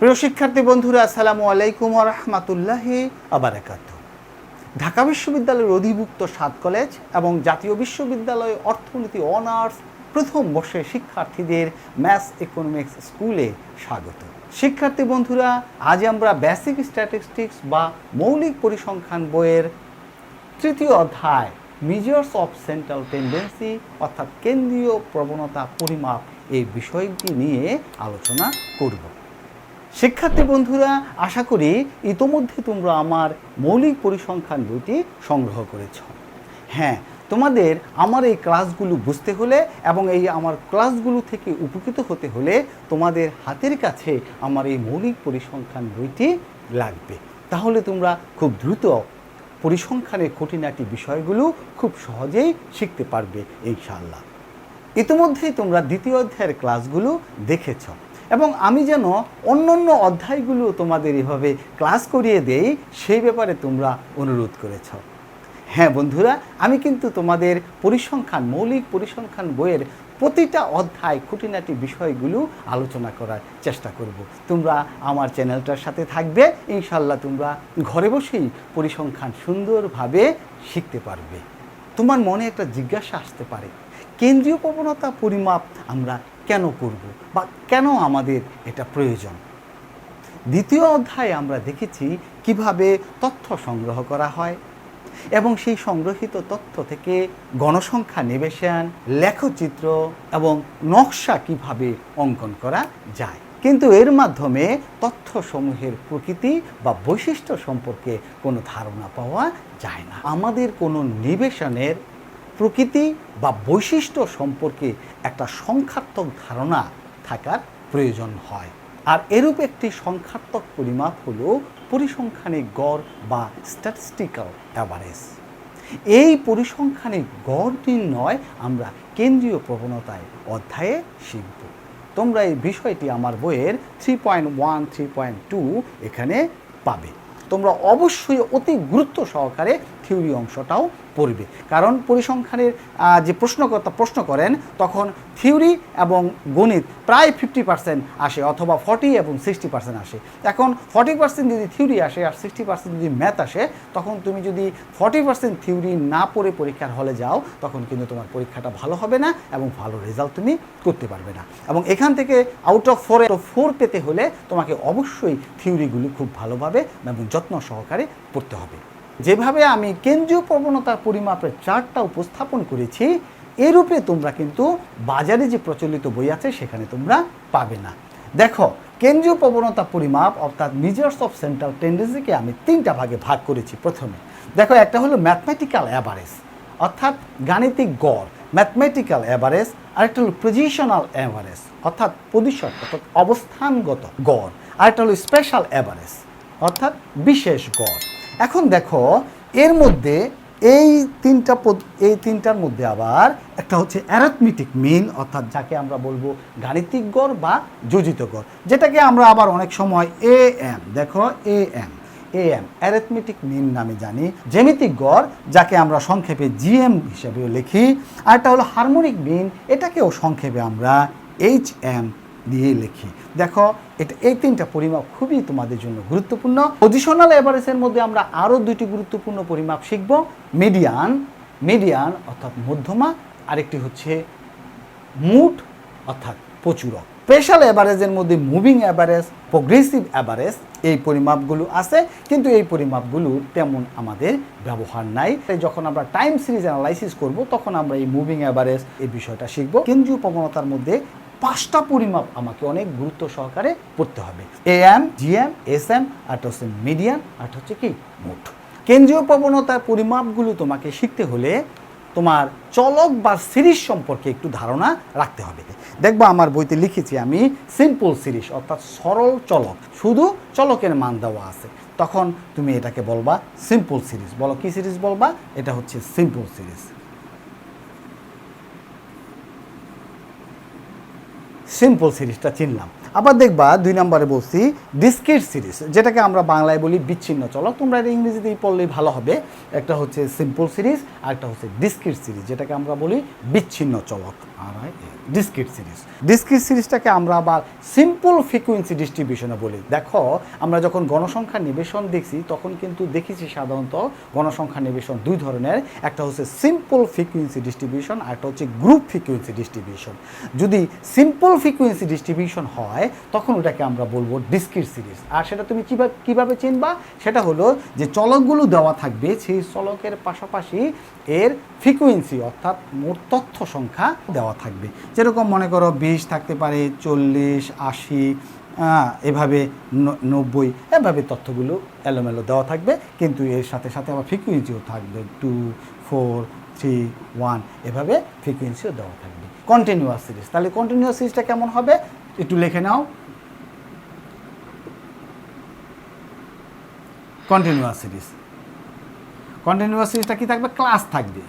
প্রিয় শিক্ষার্থী বন্ধুরা, আসসালামু আলাইকুম রহমতুল্লাহি আবারাকাত ঢাকা বিশ্ববিদ্যালয়ের অধিভুক্ত সাত কলেজ এবং জাতীয় বিশ্ববিদ্যালয় অর্থনীতি অনার্স প্রথম বর্ষের শিক্ষার্থীদের ম্যাথস ইকোনমিক্স স্কুলে স্বাগত। শিক্ষার্থী বন্ধুরা, আজ আমরা বেসিক স্ট্যাটিস্টিক্স বা মৌলিক পরিসংখ্যান বইয়ের তৃতীয় অধ্যায় মিজার্স অফ সেন্ট্রাল টেন্ডেন্সি অর্থাৎ কেন্দ্রীয় প্রবণতা পরিমাপ এই বিষয়টি নিয়ে আলোচনা করব। শিক্ষার্থী বন্ধুরা, আশা করি ইতোমধ্যে তোমরা আমার মৌলিক পরিসংখ্যান বইটি সংগ্রহ করেছ। হ্যাঁ তোমাদের আমার এই ক্লাসগুলো বুঝতে হলে এবং এই আমার ক্লাসগুলো থেকে উপকৃত হতে হলে তোমাদের হাতের কাছে আমার এই মৌলিক পরিসংখ্যান বইটি লাগবে। তাহলে তোমরা খুব দ্রুত পরিসংখ্যানের খুঁটিনাটি বিষয়গুলো খুব সহজেই শিখতে পারবে, ইনশাআল্লাহ। ইতিমধ্যেই তোমরা দ্বিতীয় অধ্যায়ের ক্লাসগুলো দেখেছ। এবং আমি যেন অন্য অন্য অধ্যায়গুলো তোমাদের এভাবে ক্লাস করিয়ে দেই, সেই ব্যাপারে তোমরা অনুরোধ করেছ। হ্যাঁ বন্ধুরা, আমি কিন্তু তোমাদের পরিসংখ্যান, মৌলিক পরিসংখ্যান বইয়ের প্রতিটা অধ্যায় খুঁটিনাটি বিষয়গুলো আলোচনা করার চেষ্টা করব। তোমরা আমার চ্যানেলটার সাথে থাকবে ইনশাল্লাহ তোমরা ঘরে বসেই পরিসংখ্যান সুন্দরভাবে শিখতে পারবে। তোমার মনে একটা জিজ্ঞাসা আসতে পারে, কেন্দ্রীয় প্রবণতা পরিমাপ আমরা কেন করব বা কেন আমাদের এটা প্রয়োজন? দ্বিতীয় অধ্যায়ে আমরা দেখেছি কীভাবে তথ্য সংগ্রহ করা হয় এবং সেই সংগ্রহিত তথ্য থেকে গণসংখ্যা নিবেশন, লেখচিত্র এবং নকশা কীভাবে অঙ্কন করা যায়। কিন্তু এর মাধ্যমে তথ্যসমূহের প্রকৃতি বা বৈশিষ্ট্য সম্পর্কে কোনো ধারণা পাওয়া যায় না। আমাদের কোনো নিবেশনের প্রকৃতি বা বৈশিষ্ট্য সম্পর্কে একটা সংখ্যাত্মক ধারণা থাকার প্রয়োজন হয়। আর এরূপ একটি সংখ্যাত্মক পরিমাপ হলো পরিসংখ্যানিক গড় বা স্ট্যাটিস্টিক্যাল অ্যাভারেজ এই পরিসংখ্যানিক গড় নির্ণয় আমরা কেন্দ্রীয় প্রবণতায় অধ্যায়ে শিখব। তোমরা এই বিষয়টি আমার বইয়ের three point one three point two এখানে পাবে। তোমরা অবশ্যই অতি গুরুত্ব সহকারে থিওরি অংশটাও পড়বে। কারণ পরিসংখ্যানের যে প্রশ্নকর্তা প্রশ্ন করেন, তখন থিওরি এবং গণিত প্রায় ফিফটি পার্সেন্ট আসে অথবা ফর্টি এবং সিক্সটি পার্সেন্ট আসে। এখন ফর্টি পার্সেন্ট যদি থিওরি আসে আর সিক্সটি পার্সেন্ট যদি ম্যাথ আসে, তখন তুমি যদি ফর্টি পার্সেন্ট থিওরি না পড়ে পরীক্ষার হলে যাও, তখন কিন্তু তোমার পরীক্ষাটা ভালো হবে না এবং ভালো রেজাল্ট তুমি করতে পারবে না। এবং এখান থেকে আউট অফ ফোরে ফোর পেতে হলে তোমাকে অবশ্যই থিওরিগুলি খুব ভালোভাবে এবং যত্ন সহকারে পড়তে হবে। যেভাবে আমি কেন্দ্রীয় প্রবণতার পরিমাপের চার্টটা উপস্থাপন করেছি, এরূপে তোমরা কিন্তু বাজারে যে প্রচলিত বই আছে সেখানে তোমরা পাবে না। দেখো, কেন্দ্রীয় প্রবণতা পরিমাপ অর্থাৎ মিজার্স অফ সেন্ট্রাল টেন্ডেন্সিকে আমি তিনটা ভাগে ভাগ করেছি প্রথমে। দেখো, একটা হলো ম্যাথমেটিক্যাল অ্যাভারেজ অর্থাৎ গাণিতিক গড় ম্যাথমেটিক্যাল অ্যাভারেজ আরেকটা হলো পজিশনাল অ্যাভারেজ অর্থাৎ পজিশন অর্থাৎ অবস্থানগত গড়, আরেকটা হলো স্পেশাল অ্যাভারেজ অর্থাৎ বিশেষ গড়। এখন দেখো, এর মধ্যে এই তিনটা এই তিনটার মধ্যে আবার একটা হচ্ছে অ্যারাথমেটিক মিন অর্থাৎ যাকে আমরা বলব গাণিতিক গড় বা যোজিত গড়, যেটাকে আমরা আবার অনেক সময় এ এম দেখো A M A M arithmetic mean নামে জানি, জ্যামিতিক গড়, যাকে আমরা সংক্ষেপে জিএম হিসেবেও লিখি, আর একটা হলো হারমোনিক মিন এটাকেও সংক্ষেপে আমরা এইচ এম দিয়ে লিখি। দেখো, এটা, এই তিনটা পরিমাপ খুবই তোমাদের জন্য গুরুত্বপূর্ণ। পজিশনাল এভারেজের মধ্যে আমরা আরও দুইটি গুরুত্বপূর্ণ পরিমাপ শিখব। মিডিয়ান মিডিয়ান অর্থাৎ মধ্যমা, আরেকটি হচ্ছে মুট, অর্থাৎ প্রচুরক। স্পেশাল অ্যাভারেজের মধ্যে মুভিং অ্যাভারেজ প্রোগ্রেসিভ অ্যাভারেজ এই পরিমাপগুলো আছে, কিন্তু এই পরিমাপগুলো তেমন আমাদের ব্যবহার নাই। যখন আমরা টাইম সিরিজ অ্যানালাইসিস করব, তখন আমরা এই মুভিং অ্যাভারেজ এই বিষয়টা শিখব। কেন্দ্রীয় প্রবণতার মধ্যে পাঁচটা পরিমাপ আমাকে অনেক গুরুত্ব সহকারে পড়তে হবে। A M, G M, S M, আর হচ্ছে মিডিয়ান আর হচ্ছে কি মুঠ কেন্দ্রীয় প্রবণতার পরিমাপগুলো তোমাকে শিখতে হলে তোমার চলক বা সিরিজ সম্পর্কে একটু ধারণা রাখতে হবে। দেখবা আমার বইতে লিখেছি আমি সিম্পল সিরিজ অর্থাৎ সরল চলক। শুধু চলকের মান দেওয়া আছে। তখন তুমি এটাকে বলবা সিম্পল সিরিজ বলো কি সিরিজ বলবা? এটা হচ্ছে সিম্পল সিরিজ সিম্পল সিরিজটা চিনলাম। আবার দেখবা দুই নম্বরে বলছি ডিসক্রিট সিরিজ যেটাকে আমরা বাংলায় বলি বিচ্ছিন্ন চলক। তোমরা এটা ইংরেজিতেই পড়লেই ভালো হবে। একটা হচ্ছে সিম্পল সিরিজ আর একটা হচ্ছে ডিসক্রিট সিরিজ যেটাকে আমরা বলি বিচ্ছিন্ন চলক। আর ডিসক্রিট সিরিজ ডিসক্রিট সিরিজটাকে আমরা আবার সিম্পল ফ্রিকুয়েন্সি ডিস্ট্রিবিউশনে বলি। দেখো, আমরা যখন গণসংখ্যা নিবেশন দেখছি, তখন কিন্তু দেখেছি সাধারণত গণসংখ্যা নিবেশন দুই ধরনের। একটা হচ্ছে সিম্পল ফ্রিকুয়েন্সি ডিস্ট্রিবিউশন আর একটা হচ্ছে গ্রুপ ফ্রিকুয়েন্সি ডিস্ট্রিবিউশন যদি সিম্পল ফ্রিকুয়েন্সি ডিস্ট্রিবিউশন হয়, তখন ওটাকে আমরা বলব ডিসক্রিট সিরিজ আর সেটা তুমি কীভাবে কীভাবে চিনবা? সেটা হলো যে চলকগুলো দেওয়া থাকবে, সেই চলকের পাশাপাশি এর ফ্রিকুয়েন্সি অর্থাৎ মোট তথ্য সংখ্যা দেওয়া থাকবে। যেরকম মনে করো বিশ থাকতে পারে, চল্লিশ, আশি এভাবে নব্বই, এভাবে তথ্যগুলো এলোমেলো দেওয়া থাকবে। কিন্তু এর সাথে সাথে আবার ফ্রিকুয়েন্সিও থাকবে টু ফোর থ্রি ওয়ান এভাবে ফ্রিকুয়েন্সিও দেওয়া থাকবে। কন্টিনিউয়াস সিরিজ তাহলে কন্টিনিউয়াস সিরিজটা কেমন হবে? একটু লিখে নাও। কন্টিনিউয়াস সিরিজ কন্টিনিউয়াস সিরিজটা কি থাকবে? ক্লাস থাকবে।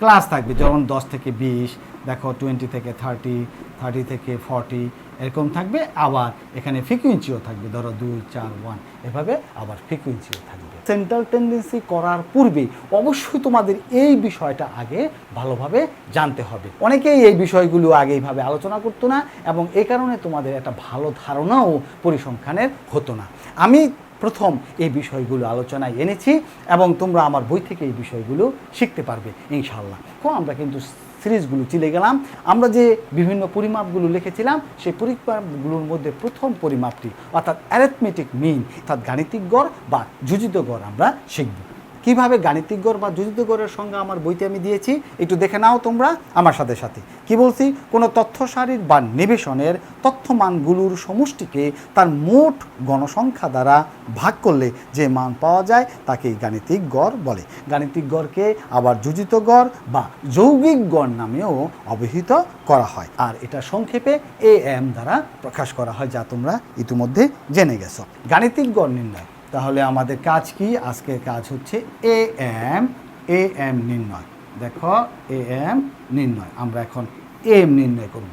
ক্লাস থাকবে। যেমন দশ থেকে বিশ, দেখো টোয়েন্টি থেকে থার্টি থার্টি থেকে ফর্টি এরকম থাকবে। আবার এখানে ফ্রিকুয়েন্সিও থাকবে। ধরো দুই, চার ওয়ান এভাবে আবার ফ্রিকুয়েন্সিও থাকবে। সেন্ট্রাল টেন্ডেন্সি করার পূর্বে অবশ্যই তোমাদের এই বিষয়টা আগে ভালোভাবে জানতে হবে। অনেকেই এই বিষয়গুলো আগে এইভাবে আলোচনা করতো না এবং এই কারণে তোমাদের একটা ভালো ধারণাও পরিসংখ্যানের হতো না। আমি প্রথম এই বিষয়গুলো আলোচনায় এনেছি এবং তোমরা আমার বই থেকে এই বিষয়গুলো শিখতে পারবে ইনশাল্লাহ তো আমরা কিন্তু সিরিজগুলো চিলে গেলাম। আমরা যে বিভিন্ন পরিমাপগুলো লিখেছিলাম, সেই পরিমাপগুলোর মধ্যে প্রথম পরিমাপটি অর্থাৎ অ্যারেথমেটিক মিন অর্থাৎ গাণিতিক গড় বা যুজিত গড় আমরা শিখব। কীভাবে গাণিতিক গড় বা যুজিত গড়ের সঙ্গে আমার বইতে আমি দিয়েছি, একটু দেখে নাও তোমরা আমার সাথে সাথে। কি বলছি? কোনো তথ্য সারির বা নিবেশনের তথ্যমানগুলোর সমষ্টিকে তার মোট গণসংখ্যা দ্বারা ভাগ করলে যে মান পাওয়া যায় তাকেই গাণিতিক গড় বলে। গাণিতিক গড়কে আবার যুজিত গড় বা যৌগিক গড় নামেও অভিহিত করা হয়। আর এটা সংক্ষেপে এ এম দ্বারা প্রকাশ করা হয়, যা তোমরা ইতিমধ্যে জেনে গেছো। গাণিতিক গড় নির্ণয়। তাহলে আমাদের কাজ কি? আজকের কাজ হচ্ছে এ এম এ এম নির্ণয়। দেখো এ এম নির্ণয়। আমরা এখন এ এম নির্ণয় করব।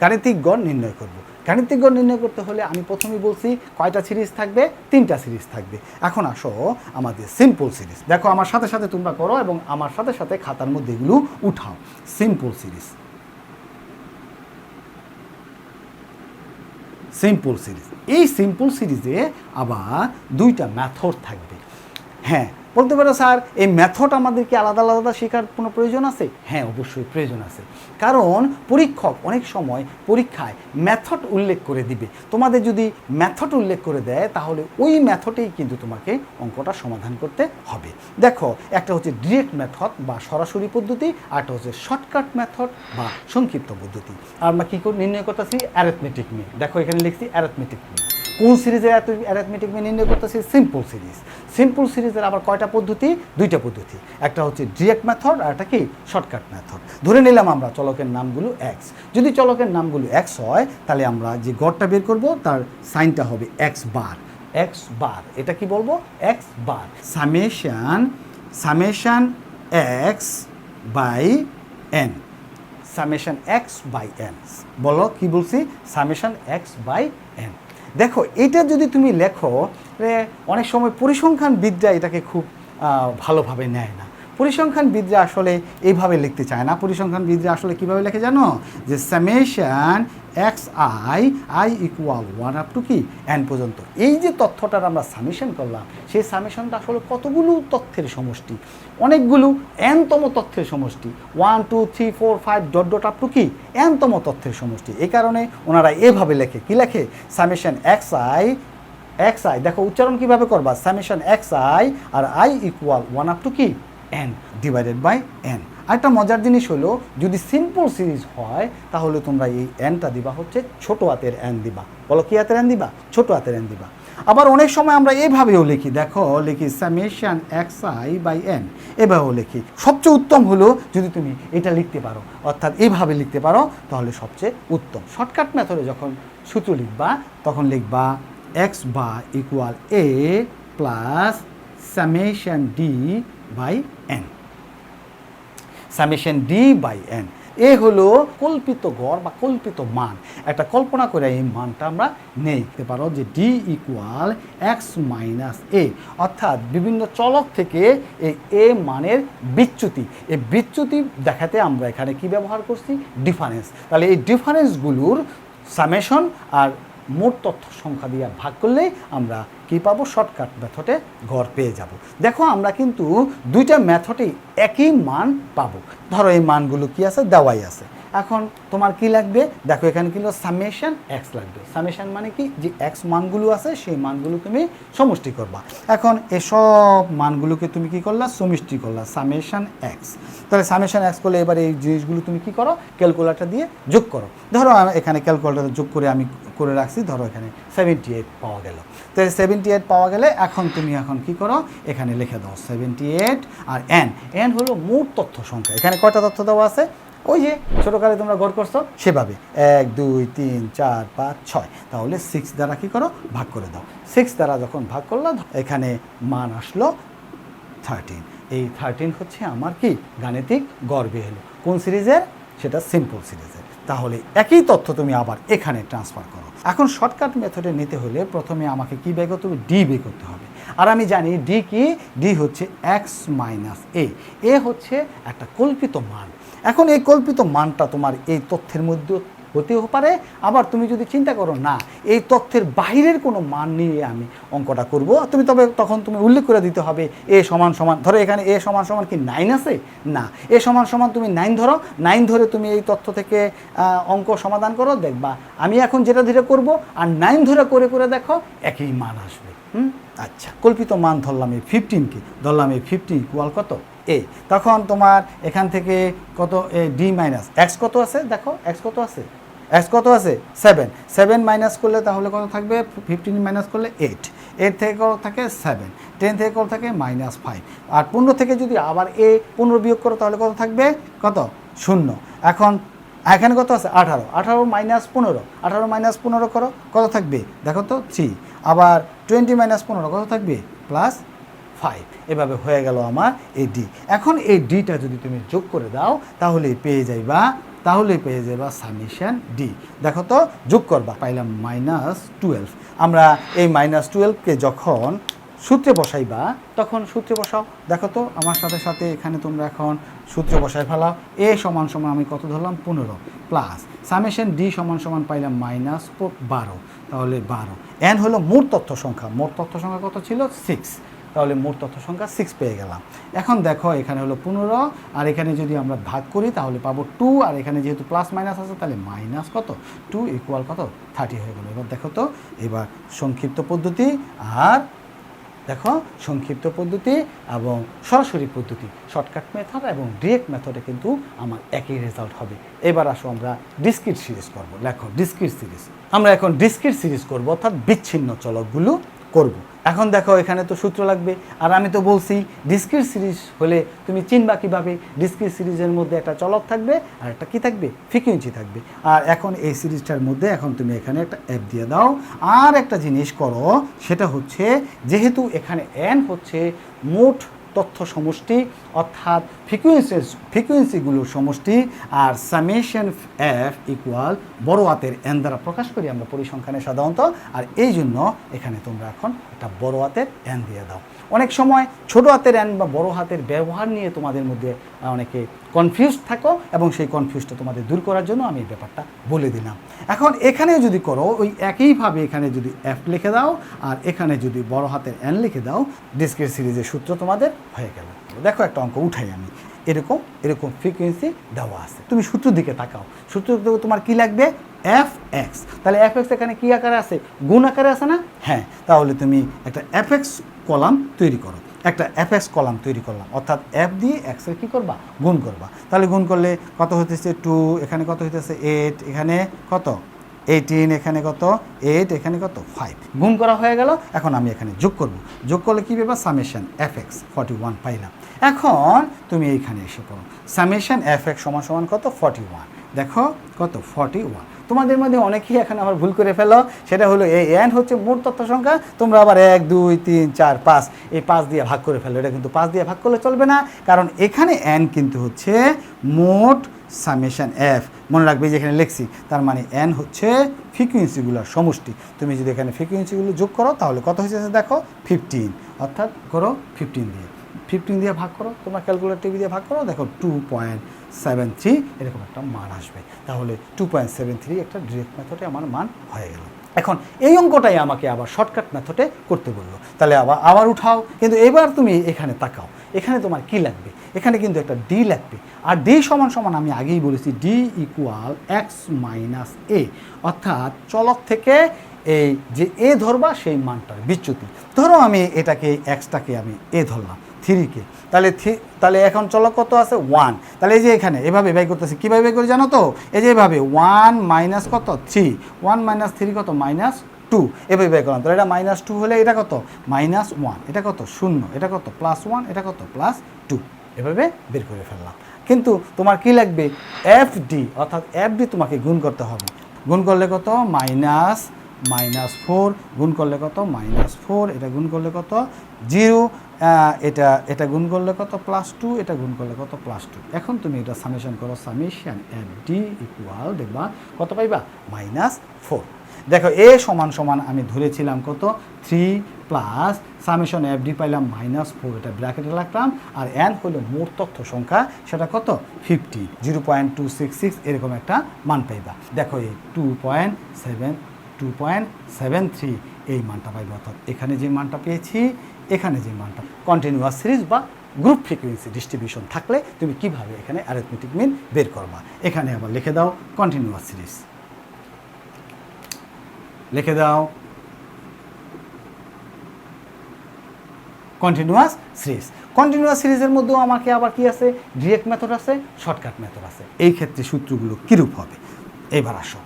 গাণিতিক গড় নির্ণয় করব। গাণিতিক গড় নির্ণয় করতে হলে আমি প্রথমেই বলছি, কয়টা সিরিজ থাকবে? তিনটা সিরিজ থাকবে। এখন আসো আমাদের সিম্পল সিরিজ। দেখো, আমার সাথে সাথে তোমরা করো এবং আমার সাথে সাথে খাতার মধ্যে এগুলো উঠাও। Simple series. সিম্পল সিরিজ এই সিম্পল সিরিজে আবার দুইটা ম্যাথড থাকবে। হ্যাঁ বলতে পারো, স্যার, এই মেথড আমাদেরকে আলাদা আলাদা শেখার কোনো প্রয়োজন আছে? হ্যাঁ অবশ্যই প্রয়োজন আছে। কারণ পরীক্ষক অনেক সময় পরীক্ষায় মেথড উল্লেখ করে দিবে। তোমাদের যদি মেথড উল্লেখ করে দেয়, তাহলে ওই মেথডেই কিন্তু তোমাকে অঙ্কটা সমাধান করতে হবে। দেখো, একটা হচ্ছে ডিরেক্ট মেথড বা সরাসরি পদ্ধতি, আর একটা হচ্ছে শর্টকাট মেথড বা সংক্ষিপ্ত পদ্ধতি। আর আমরা কী করে নির্ণয় করতেছি? অ্যারেথমেটিক মিন দেখো, এখানে লিখছি অ্যারেথমেটিক মিন কোন সিরিজের অ্যারেথমেটিক মিন নির্ণয় করতেছি? সিম্পল সিরিজ সিম্পল সিরিজের আবার কয়টা পদ্ধতি? দুইটা পদ্ধতি। একটা হচ্ছে ডিরেক্ট মেথড আর একটা কি? শর্টকাট মেথড ধরে নিলাম আমরা চলকের নামগুলো এক্স যদি চলকের নামগুলো এক্স হয়, তাহলে আমরা যে গড়টা বের করব, তার সাইনটা হবে এক্স বার এক্স বার এটা কি বলব? X bar summation summation x by n summation x by n বলো, কি বলছি? সামেশন এক্স বাই এন দেখো এটা যদি তুমি লেখো অনেক সময় পরিসংখ্যান বিদ্যা এটাকে খুব ভালোভাবে নেয় না। পরিসংখ্যানবিদরা আসলে এইভাবে লিখতে চায় না। পরিসংখ্যানবিদরা আসলে কীভাবে লেখে জানো? যে summation x i i equal one up to কি? এন পর্যন্ত। এই যে তথ্যটার আমরা সামেশন করলাম, সেই সামেশনটা আসলে কতগুলো তথ্যের সমষ্টি? অনেকগুলো এনতম তথ্যের সমষ্টি। One two three four five dot dot up to কি? এনতম তথ্যের সমষ্টি। এই কারণে ওনারা এভাবে লেখে। কি লেখে? Summation x i x i দেখো উচ্চারণ কীভাবে করবা? Summation x I R i equal one up to কি? এন ডিভাইডেড বাই এন আরেকটা মজার জিনিস হলো, যদি সিম্পল সিরিজ হয়, তাহলে তোমরা এই এনটা দিবা হচ্ছে ছোট হাতের এন দিবা। বলো কি হাতের এন দিবা? ছোট হাতের এন দিবা। আবার অনেক সময় আমরা এভাবেও লিখি, দেখো, লিখি summation x i by n এভাবেও লিখি। সবচেয়ে উত্তম হলো যদি তুমি এটা লিখতে পারো। অর্থাৎ এইভাবে লিখতে পারো, তাহলে সবচেয়ে উত্তম। শর্টকাট মেথডে যখন সূত্র লিখবা, তখন লিখবা এক্স বা equal a plus summation d by n summation d by n a হলো কল্পিত গড় বা কল্পিত মান। একটা কল্পনা করে এই মানটা আমরা নেই দেখতে পারো যে d equal x minus a অর্থাৎ বিভিন্ন চলক থেকে এই এ মানের বিচ্যুতি। এই বিচ্যুতি দেখাতে আমরা এখানে কি ব্যবহার করছি? ডিফারেন্স তাহলে এই ডিফারেন্সগুলোর সামেশন আর মোট তথ্য সংখ্যা দিয়ে ভাগ করলেই আমরা কি পাবো? শর্টকাট মেথডে ঘর পেয়ে যাব। দেখো, আমরা কিন্তু দুইটা মেথডেই একই মান পাবো। ধরো, এই মানগুলো কি আছে? দেওয়াই আছে। এখন তোমার কি লাগবে? দেখো, এখানে কিন্তু সামেশন এক্স লাগবে। সামেশন মানে কি? যে এক্স মানগুলো আছে, সেই মানগুলো তুমি সমষ্টি করবা। এখন এসব মানগুলোকে তুমি কি করলা? সমষ্টি করলা সামেশন এক্স তাহলে সামেশন এক্স করলে এবার এই জিনিসগুলো তুমি কি করো? ক্যালকুলেটার দিয়ে যোগ করো। ধরো এখানে ক্যালকুলেটার যোগ করে আমি করে রাখছি, ধরো এখানে সেভেন্টি এইট পাওয়া গেল। তো সেভেন্টি এইট পাওয়া গেলে এখন তুমি এখন কি করো? এখানে লিখে দাও সেভেন্টি এইট আর এন এন হলো মোট তথ্য সংখ্যা। এখানে কয়টা তথ্য দেওয়া আছে? ওই যে ছোটোকালে তোমরা গড় করছ, সেভাবে। এক, দুই, তিন, চার, পাঁচ, ছয়। তাহলে সিক্স দ্বারা কি করো? ভাগ করে দাও। সিক্স দ্বারা যখন ভাগ করল, এখানে মান আসলো থার্টিন এই থার্টিন হচ্ছে আমার কি? গাণিতিক গড় বের হলো। কোন সিরিজের? সেটা সিম্পল সিরিজের। তাহলে একই তথ্য তুমি আবার এখানে ট্রান্সফার করো। এখন শর্টকাট মেথডে নিতে হলে প্রথমে আমাকে কি বের করতে হবে? ডি বের করতে হবে। আর আমি জানি ডি কি? ডি হচ্ছে এক্স মাইনাস এ এ হচ্ছে একটা কল্পিত মান। এখন এই কল্পিত মানটা তোমার এই তথ্যের মধ্যে হতেও পারে। আবার তুমি যদি চিন্তা করো, না, এই তথ্যের বাহিরের কোনো মান নিয়ে আমি অঙ্কটা করব। তুমি তবে তখন তুমি উল্লেখ করে দিতে হবে, এ সমান সমান, ধরো এখানে এ সমান সমান কি নাইন আছে? না, এ সমান সমান তুমি নাইন ধরো নাইন ধরে তুমি এই তথ্য থেকে অঙ্ক সমাধান করো, দেখবা আমি এখন যেটা ধীরে করব আর নাইন ধরে করে করে দেখো একই মান আসবে। হুম? আচ্ছা কল্পিত মান ধরলাম এই ফিফটিনকে ধরলাম এই ফিফটিন ইকুয়াল কত? এ তখন তোমার এখান থেকে কত, এ ডি মাইনাস এক্স কত আছে? দেখো এক্স কত আছে? এক্স কত আছে? সেভেন সেভেন মাইনাস করলে তাহলে কত থাকবে? ফিফটিন মাইনাস করলে এইট এইট থেকে কত থাকে? সেভেন টেন থেকে কত থাকে? মাইনাস ফাইভ আর পনেরো থেকে যদি আবার এ পনেরো বিয়োগ করো, তাহলে কত থাকবে? কত? শূন্য। এখন, এখানে কত আছে? আঠারো। আঠারো মাইনাস পনেরো। আঠারো মাইনাস পনেরো করো, কত থাকবে? দেখো তো থ্রি আবার টোয়েন্টি মাইনাস পনেরো, কত থাকবে? প্লাস ফাইভ এভাবে হয়ে গেল আমার এই ডি এখন এই ডিটা যদি তুমি যোগ করে দাও, তাহলে পেয়ে যাইবা, তাহলে পেয়ে যাবা সামিশন ডি দেখো তো, যোগ করবা, পাইলাম মাইনাস টুয়েলভ আমরা এই মাইনাস টুয়েলভকে যখন সূত্রে বসাইবা, তখন সূত্রে বসাও। দেখো তো, আমার সাথে সাথে এখানে তোমরা এখন সূত্রে বসাই ফেলাও। এ সমান সমান আমি কত ধরলাম? পনেরো। প্লাস সামেশন ডি সমান সমান পাইলাম মাইনাস বারো। তাহলে বারো। এন হলো মোট তথ্য সংখ্যা। মোট তথ্য সংখ্যা কত ছিল? সিক্স তাহলে মোট তথ্য সংখ্যা সিক্স পেয়ে গেলাম। এখন দেখো, এখানে হলো পনেরো, আর এখানে যদি আমরা ভাগ করি, তাহলে পাবো টু আর এখানে যেহেতু প্লাস মাইনাস আছে, তাহলে মাইনাস কত? টু ইকুয়াল কত? থার্টি হয়ে গেলো। এবার দেখো তো, এবার সংক্ষিপ্ত পদ্ধতি, আর দেখো, সংক্ষিপ্ত পদ্ধতি এবং সরাসরি পদ্ধতি। শর্টকাট মেথড এবং ডিরেক্ট মেথডে কিন্তু আমার একই রেজাল্ট হবে। এবার আসো আমরা ডিসক্রিট সিরিজ করব। লেখো ডিসক্রিট সিরিজ আমরা এখন ডিসক্রিট সিরিজ করব, অর্থাৎ বিচ্ছিন্ন চলকগুলো করব। এখন দেখো, এখানে তো সূত্র লাগবে। আর আমি তো বলছি, ডিসক্রিট সিরিজ হলে তুমি চিনবা কীভাবে? ডিসক্রিট সিরিজের মধ্যে একটা চলক থাকবে আর একটা কী থাকবে? ফ্রিকুয়েন্সি থাকবে। আর এখন এই সিরিজটার মধ্যে এখন তুমি এখানে একটা অ্যাপ দিয়ে দাও। আর একটা জিনিস করো, সেটা হচ্ছে, যেহেতু এখানে এন হচ্ছে মোট তথ্য সমষ্টি, অর্থাৎ ফ্রিকুয়েন্সিস ফ্রিকুয়েন্সিগুলোর সমষ্টি আর সামেশন এফ ইকুয়াল বড় হাতের এন দ্বারা প্রকাশ করি আমরা পরিসংখ্যানে সাধারণত। আর এই জন্য এখানে তোমরা এখন একটা বড় হাতের এন দিয়ে দাও। অনেক সময় ছোট হাতের এন বা বড় হাতের ব্যবহার নিয়ে তোমাদের মধ্যে অনেকে কনফিউজ থাকো এবং সেই কনফিউজটা তোমাদের দূর করার জন্য আমি এই ব্যাপারটা বলে দিলাম। এখন এখানে যদি করো, ওই একইভাবে এখানে যদি এফ লিখে দাও আর এখানে যদি বড় হাতের এন লিখে দাও ডিস্কের সিরিজের সূত্র তোমাদের হয়ে গেল। দেখো একটা অঙ্ক, উঠাই আমি। এরকম এরকম ফ্রিকোয়েন্সি দেওয়া আছে। তুমি সূত্রের দিকে তাকাও। সূত্র তোমার কি লাগবে? এফ এক্স তাহলে এফ এক্স এখানে কী আকারে আছে? গুণ আকারে আছে না? হ্যাঁ। তাহলে তুমি একটা এফ এক্স কলাম তৈরি করো। একটা এফ এক্স কলাম তৈরি করলাম। অর্থাৎ এফ দিয়ে এক্সের কী করবা? গুণ করবা। তাহলে গুণ করলে কত হইতেছে? টু এখানে কত হইতেছে? এইট এখানে কত? এইটিন এখানে কত? এইট এখানে কত? ফাইভ গুণ করা হয়ে গেল। এখন আমি এখানে যোগ করব। যোগ করলে কী পেবা? Summation f x forty one পাইলাম এখন তুমি এইখানে এসে পড়ো। সামেশন এফ এক্স সমান সমান কত? ফর্টি ওয়ান দেখো কত? ফর্টি ওয়ান তোমাদের মধ্যে অনেকেই এখন আবার ভুল করে ফেলো। সেটা হলো এই এন হচ্ছে মোট তথ্য সংখ্যা। তোমরা আবার এক, দুই, তিন, চার, পাঁচ। এই পাঁচ দিয়ে ভাগ করে ফেলো। এটা কিন্তু পাঁচ দিয়ে ভাগ করলে চলবে না। কারণ এখানে এন কিন্তু হচ্ছে মোট সামেশন এফ। মনে রাখবে যে এখানে লিখছি, তার মানে এন হচ্ছে ফ্রিকুয়েন্সিগুলোর সমষ্টি। তুমি যদি এখানে ফ্রিকুয়েন্সিগুলো যোগ করো, তাহলে কত হয়েছে দেখো? ফিফটিন অর্থাৎ করো ফিফটিন দিয়ে। ফিফটিন দিয়ে ভাগ করো, তোমার ক্যালকুলেটর টিভি দিয়ে ভাগ করো, দেখো টু পয়েন্ট সেভেন থ্রি এরকম একটা মান আসবে। তাহলে টু পয়েন্ট সেভেন থ্রি একটা ডিরেক্ট মেথডে আমার মান হয়ে গেল। এখন এই অঙ্কটাই আমাকে আবার শর্টকাট মেথডে করতে বলল। তাহলে আবার আবার উঠাও। কিন্তু এবার তুমি এখানে তাকাও। এখানে তোমার কি লাগবে? এখানে কিন্তু একটা ডি লাগবে। আর ডি সমান সমান আমি আগেই বলেছি d equal x minus a অর্থাৎ চলক থেকে এই যে এ ধরবা, সেই মানটার বিচ্যুতি। ধরো আমি এটাকে এক্সটাকে আমি এ ধরলাম থ্রিকে তাহলে থ্রি তাহলে এখন চলক কত আছে? ওয়ান তাহলে এই যে এখানে, এভাবে বাই করতেছি। কীভাবে বাই করে জানো তো? এই যে এভাবে ওয়ান মাইনাস কত? থ্রি ওয়ান মাইনাস থ্রি কত? মাইনাস টু এভাবে বের করলাম। তাহলে এটা মাইনাস টু হলে এটা কত? মাইনাস ওয়ান এটা কত? শূন্য। এটা কত? প্লাস ওয়ান এটা কত? প্লাস টু এভাবে বের করে ফেললাম। কিন্তু তোমার কি লাগবে? এফ ডি অর্থাৎ এফ ডি তোমাকে গুণ করতে হবে। গুণ করলে কত? মাইনাস মাইনাস ফোর গুণ করলে কত? মাইনাস ফোর এটা গুণ করলে কত? জিরো এটা এটা গুণ করলে কত? প্লাস টু এটা গুণ করলে কত? প্লাস টু এখন তুমি এটা সামেশন করো। সামেশন এফ ডি ইকুয়াল দেখবা। কত পাইবা? মাইনাস ফোর দেখো, এ সমান সমান আমি ধরেছিলাম কত? Three plus summation f d পাইলাম মাইনাস ফোর এটা ব্র্যাকেটে রাখলাম, আর এন হলো মোট তথ্য সংখ্যা, সেটা কত? Fifty zero point two six six এরকম একটা মান পাইবা। দেখো, এই two point seven two point seven three এই মানটা পাইবা। অর্থাৎ এখানে যে মানটা পেয়েছি, এখানে যে মানটা। কন্টিনিউয়াস সিরিজ বা গ্রুপ ফ্রিকুয়েন্সি ডিস্ট্রিবিউশন থাকলে তুমি কীভাবে এখানে অ্যারিথমেটিক মিন বের করবা? এখানে আবার লিখে দাও কন্টিনিউয়াস সিরিজ লিখে দাও। কন্টিনিউয়াস সিরিজ কন্টিনিউয়াস সিরিজের মধ্যেও আমাকে আবার কি আছে? ডিরেক্ট মেথড আছে শর্টকাট মেথড আছে। এই ক্ষেত্রে সূত্রগুলো কীরূপ হবে? এবার আসো।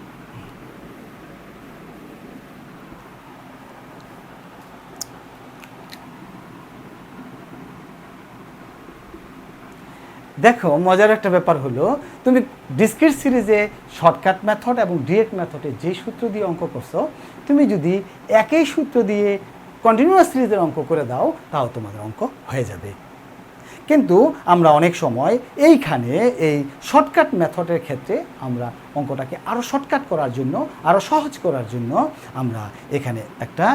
দেখো, মজার একটা ব্যাপার হলো, তুমি ডিসক্রিট সিরিজে শর্টকাট মেথড এবং ডিরেক্ট মেথডে যে সূত্র দিয়ে অঙ্ক করছ, তুমি যদি একই সূত্র দিয়ে কন্টিনিউয়াস সিরিজের অঙ্ক করে দাও, তাও তোমাদের অঙ্ক হয়ে যাবে। কিন্তু আমরা অনেক সময় এইখানে এই শর্টকাট মেথডের ক্ষেত্রে আমরা অঙ্কটাকে আরও শর্টকাট করার জন্য আরও সহজ করার জন্য আমরা এখানে একটা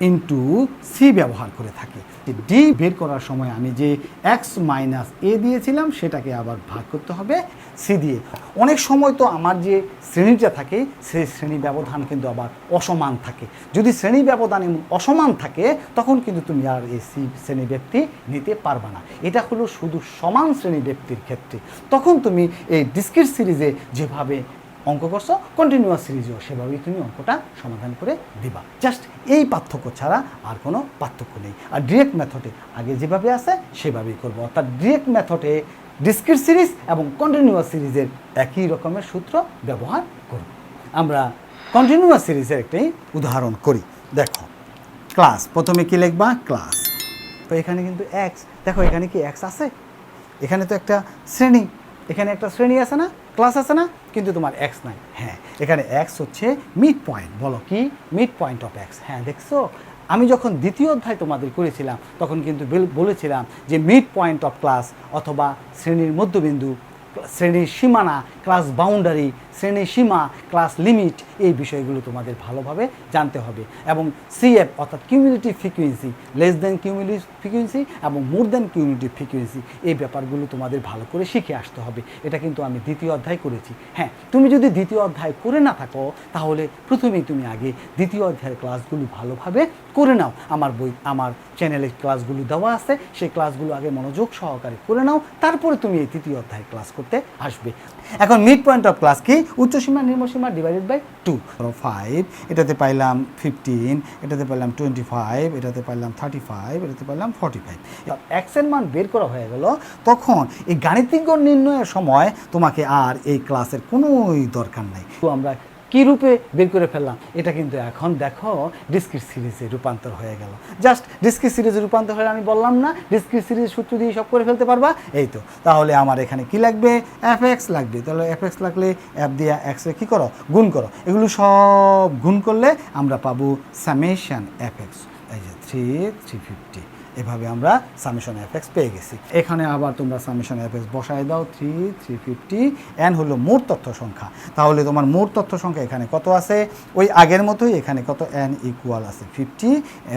ইন্টু সি ব্যবহার করে থাকি। ডি বের করার সময় আমি যে এক্স মাইনাস এ দিয়েছিলাম, সেটাকে আবার ভাগ করতে হবে সি দিয়ে। অনেক সময় তো আমার যে শ্রেণীটা থাকে, সেই শ্রেণি ব্যবধান কিন্তু আবার অসমান থাকে। যদি শ্রেণি ব্যবধান অসমান থাকে, তখন কিন্তু তুমি আর এই সি শ্রেণি ব্যক্তি নিতে পারবে না। এটা হলো শুধু সমান শ্রেণি ব্যক্তির ক্ষেত্রে। তখন তুমি এই ডিসক্রিট সিরিজে যেভাবে অঙ্ক করছ কন্টিনিউয়াস সিরিজও সেভাবেই তুমি অঙ্কটা সমাধান করে দিবা। জাস্ট এই পার্থক্য ছাড়া আর কোনো পার্থক্য নেই। আর ডিরেক্ট মেথডে আগে যেভাবে আছে, সেভাবেই করব। অর্থাৎ ডিরেক্ট মেথডে ডিসক্রিট সিরিজ এবং কন্টিনিউয়াস সিরিজের একই রকমের সূত্র ব্যবহার করব। আমরা কন্টিনিউয়াস সিরিজের একটি উদাহরণ করি। দেখো ক্লাস প্রথমে কি লিখবা? ক্লাস তো এখানে কিন্তু এক্স দেখো এখানে কি এক্স আছে? এখানে তো একটা শ্রেণি। এখানে একটা শ্রেণি আছে না? ক্লাস আছে না, কিন্তু তোমার এক্স নাই। হ্যাঁ এখানে এক্স হচ্ছে মিড পয়েন্ট বলো কি? মিড পয়েন্ট অফ এক্স হ্যাঁ দেখছ? আমি যখন দ্বিতীয় অধ্যায় তোমাদের করেছিলাম, তখন কিন্তু বলেছিলাম যে মিড পয়েন্ট অফ ক্লাস অথবা শ্রেণির মধ্যবিন্দু শ্রেণির সীমানা ক্লাস বাউন্ডারি শ্রেণির সীমা ক্লাস লিমিট এই বিষয়গুলো তোমাদের ভালোভাবে জানতে হবে। এবং সিএফ অর্থাৎ cumulative frequency less than cumulative frequency এবং মোর দেন কিউমিউনিটি ফ্রিকুয়েন্সি এই ব্যাপারগুলো তোমাদের ভালো করে শিখে আসতে হবে। এটা কিন্তু আমি দ্বিতীয় অধ্যায় করেছি। হ্যাঁ তুমি যদি দ্বিতীয় অধ্যায় করে না থাকো, তাহলে প্রথমেই তুমি আগে দ্বিতীয় অধ্যায়ের ক্লাসগুলো ভালোভাবে করে নাও। আমার বই, আমার চ্যানেলে ক্লাসগুলো দেওয়া আছে, সেই ক্লাসগুলো আগে মনোযোগ সহকারে করে নাও, তারপরে তুমি এই তৃতীয় অধ্যায় ক্লাস করতে আসবে। এখন মিড পয়েন্ট অফ ক্লাস কি? উচ্চসীমা, নিম্নসীমা ডিভাইডেড বাই টু ফাইভ এটাতে পাইলাম ফিফটিন এটাতে পাইলাম টোয়েন্টি ফাইভ এটাতে পাইলাম থার্টি ফাইভ এটাতে পাইলাম ফর্টি ফাইভ এক্সের মান বের করা হয়ে গেল, তখন এই গাণিতিজ্ঞ নির্ণয়ের সময় তোমাকে আর এই ক্লাসের কোনোই দরকার নাই। তো আমরা কী রূপে বের করে ফেললাম? এটা কিন্তু এখন দেখো ডিসক্রিট সিরিজে রূপান্তর হয়ে গেল। জাস্ট ডিসক্রিট সিরিজে রূপান্তর হলে আমি বললাম না ডিসক্রিট সিরিজ সূত্র দিয়ে সব করে ফেলতে পারবা? এই তো। তাহলে আমার এখানে কি লাগবে? এফ এক্স লাগবে। তাহলে এফ এক্স লাগলে এফ দিয়ে এক্সে কী করো? গুণ করো। এগুলো সব গুণ করলে আমরা পাবো সামেশন এফ এক্স এই যে থ্রি থ্রি ফিফটি এভাবে আমরা সামেশন এফ এক্স পেয়ে গেছি। এখানে আবার তোমরা সামেশন এফ এক্স বসায় দাও থ্রি থ্রি ফিফটি এন হলো মোট তথ্য সংখ্যা। তাহলে তোমার মোট তথ্য সংখ্যা এখানে কত আছে? ওই আগের মতোই এখানে কত? এন ইকুয়াল আছে ফিফটি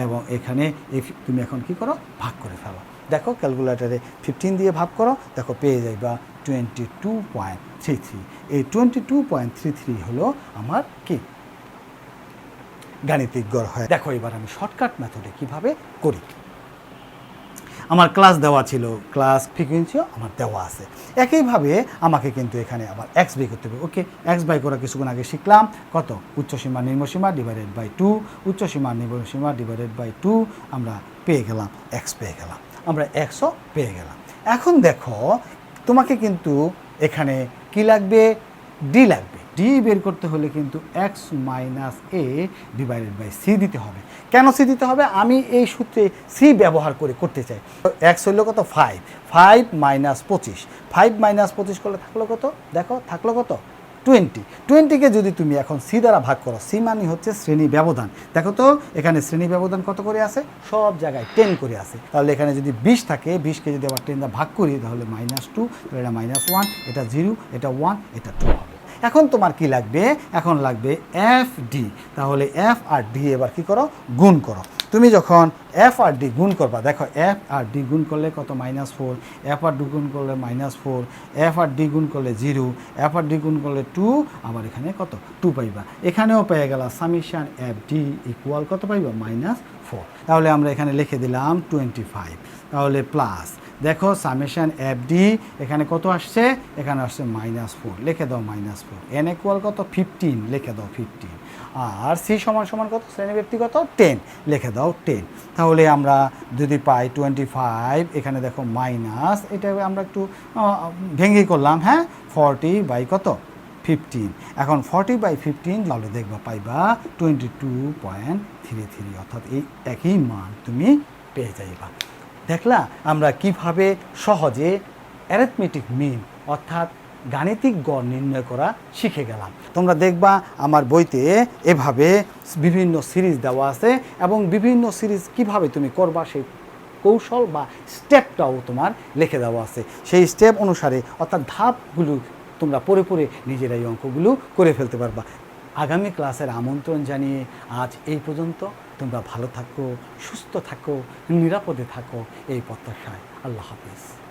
এবং এখানে তুমি এখন কি করো? ভাগ করে ফেলো। দেখো ক্যালকুলেটারে ফিফটিন দিয়ে ভাগ করো, দেখো পেয়ে যাইবা twenty two point three three এই twenty two point three three হলো আমার কি? গাণিতিক গড় হয়। দেখো, এবার আমি শর্টকাট মেথডে কীভাবে করি? আমার ক্লাস দেওয়া ছিল। ক্লাস ফ্রিকুয়েন্সিও আমার দেওয়া আছে। একইভাবে আমাকে কিন্তু এখানে আবার এক্স বাই করতে হবে। ওকে এক্স বাই করা কিছুক্ষণ আগে শিখলাম। কত? উচ্চসীমা, নিম্নসীমা ডিভাইডেড বাই টু উচ্চসীমা, নিম্নসীমা ডিভাইডেড বাই টু আমরা পেয়ে গেলাম এক্স পেয়ে গেলাম। আমরা এক্সও পেয়ে গেলাম। এখন দেখো, তোমাকে কিন্তু এখানে কি লাগবে? ডি লাগবে। ডি বের করতে হলে কিন্তু x minus a divided by c দিতে হবে। কেন সি দিতে হবে? আমি এই সূত্রে সি ব্যবহার করে করতে চাই। এক্স হইল কত? ফাইভ ফাইভ মাইনাস পঁচিশ। ফাইভ মাইনাস পঁচিশ করলে থাকল কত? দেখো, থাকল কত? টোয়েন্টি টোয়েন্টিকে যদি তুমি এখন সি দ্বারা ভাগ করো, সি মানে হচ্ছে শ্রেণি ব্যবধান। দেখো তো, এখানে শ্রেণি ব্যবধান কত করে আছে সব জায়গায় টেন করে আছে তাহলে এখানে যদি বিশ থাকে বিশকে যদি আবার টেন দ্বারা ভাগ করি, তাহলে মাইনাস টু এটা মাইনাস ওয়ান এটা জিরো এটা ওয়ান এটা টু হবে। এখন তোমার কি লাগবে? এখন লাগবে এফ ডি তাহলে এফ আর ডি এবার কি করো? গুণ করো। তুমি যখন এফ আর ডি গুণ করবা, দেখো এফ আর ডি গুণ করলে কত? Minus four. এফ আর ডি গুণ করলে মাইনাস ফোর। এফ আর ডি গুণ করলে জিরো। এফ আর ডি গুণ করলে টু। আবার এখানে কত? টু পাইবা। এখানেও পেয়ে গেল সামিশন এফ ডি ইকুয়াল কত পাইবা? Minus four. তাহলে আমরা এখানে লিখে দিলাম টোয়েন্টি ফাইভ তাহলে প্লাস দেখো সামেশন এফ ডি এখানে কত আসছে? এখানে আসছে মাইনাস ফোর লিখে দাও মাইনাস ফোর এন ইকুয়াল কত? ফিফটিন লিখে দাও ফিফটিন আর সি সমান সমান কত? শ্রেণি ব্যক্তিগত টেন লিখে দাও টেন তাহলে আমরা যদি পাই টোয়েন্টি ফাইভ এখানে দেখো মাইনাস এটা আমরা একটু ভেঙে করলাম হ্যাঁ? ফর্টি বাই কত? ফিফটিন এখন ফর্টি বাই ফিফটিন তাহলে দেখবা পাইবা twenty two point three three অর্থাৎ এই একই মান তুমি পেয়ে যাইবা। দেখলা, আমরা কীভাবে সহজে অ্যারেথমেটিক মিন অর্থাৎ গাণিতিক গড় নির্ণয় করা শিখে গেলাম। তোমরা দেখবা, আমার বইতে এভাবে বিভিন্ন সিরিজ দেওয়া আছে এবং বিভিন্ন সিরিজ কীভাবে তুমি করবা, সেই কৌশল বা স্টেপটাও তোমার লিখে দেওয়া আছে। সেই স্টেপ অনুসারে, অর্থাৎ ধাপগুলো তোমরা পড়ে পড়ে নিজেরাই অঙ্কগুলো করে ফেলতে পারবা। আগামী ক্লাসের আমন্ত্রণ জানিয়ে আজ এই পর্যন্ত। তোমরা ভালো থাকো সুস্থ থাকো নিরাপদে থাকো। এই প্রত্যাশায় আল্লাহ হাফিজ।